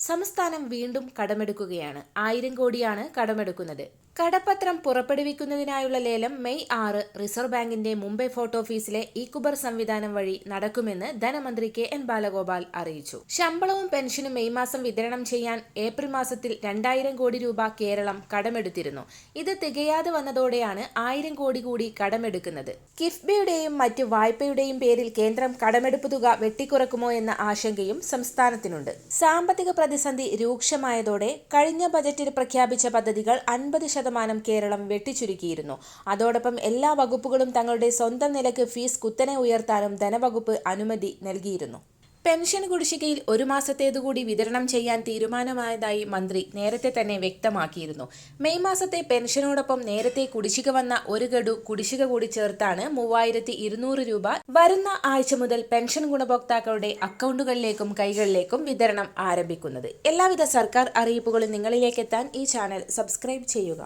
സംസ്ഥാനം വീണ്ടും കടമെടുക്കുകയാണ്. ആയിരം കോടിയാണ് കടമെടുക്കുന്നത്. കടപ്പത്രം പുറപ്പെടുവിക്കുന്നതിനായുള്ള ലേലം മെയ് ആറ് റിസർവ് ബാങ്കിന്റെ മുംബൈ ഫോർട്ട് ഓഫീസിലെ ഇക്കുബർ സംവിധാനം വഴി നടക്കുമെന്ന് ധനമന്ത്രി കെ എൻ ബാലഗോപാൽ അറിയിച്ചു. ശമ്പളവും പെൻഷനും മെയ് മാസം വിതരണം ചെയ്യാൻ ഏപ്രിൽ മാസത്തിൽ രണ്ടായിരം കോടി രൂപ കേരളം കടമെടുത്തിരുന്നു. ഇത് തികയാതെ വന്നതോടെയാണ് ആയിരം കോടി കൂടി കടമെടുക്കുന്നത്. കിഫ്ബിയുടെയും മറ്റ് വായ്പയുടെയും പേരിൽ കേന്ദ്രം കടമെടുപ്പ് തുക വെട്ടിക്കുറക്കുമോ എന്ന ആശങ്കയും സംസ്ഥാനത്തിനുണ്ട്. സാമ്പത്തിക പ്രതിസന്ധി രൂക്ഷമായതോടെ കഴിഞ്ഞ ബജറ്റിൽ പ്രഖ്യാപിച്ച പദ്ധതികൾ അൻപത് ശതമാനം കേരളം വെട്ടിച്ചുരുക്കിയിരുന്നു. അതോടൊപ്പം എല്ലാ വകുപ്പുകളും തങ്ങളുടെ സ്വന്തം നിലയ്ക്ക് ഫീസ് കുത്തനെ ഉയർത്താനും ധനവകുപ്പ് അനുമതി നൽകിയിരുന്നു. പെൻഷൻ കുടിശ്ശികയിൽ ഒരു മാസത്തേതുകൂടി വിതരണം ചെയ്യാൻ തീരുമാനമായതായി മന്ത്രി നേരത്തെ തന്നെ വ്യക്തമാക്കിയിരുന്നു. മെയ് മാസത്തെ പെൻഷനോടൊപ്പം നേരത്തെ കുടിശ്ശിക വന്ന ഒരു ഗഡു കുടിശ്ശിക കൂടി ചേർത്താണ് മൂവായിരത്തി ഇരുന്നൂറ് രൂപ വരുന്ന ആഴ്ച മുതൽ പെൻഷൻ ഗുണഭോക്താക്കളുടെ അക്കൗണ്ടുകളിലേക്കും കൈകളിലേക്കും വിതരണം ആരംഭിക്കുന്നത്. എല്ലാവിധ സർക്കാർ അറിയിപ്പുകളും നിങ്ങളിലേക്ക് എത്താൻ ഈ ചാനൽ സബ്സ്ക്രൈബ് ചെയ്യുക.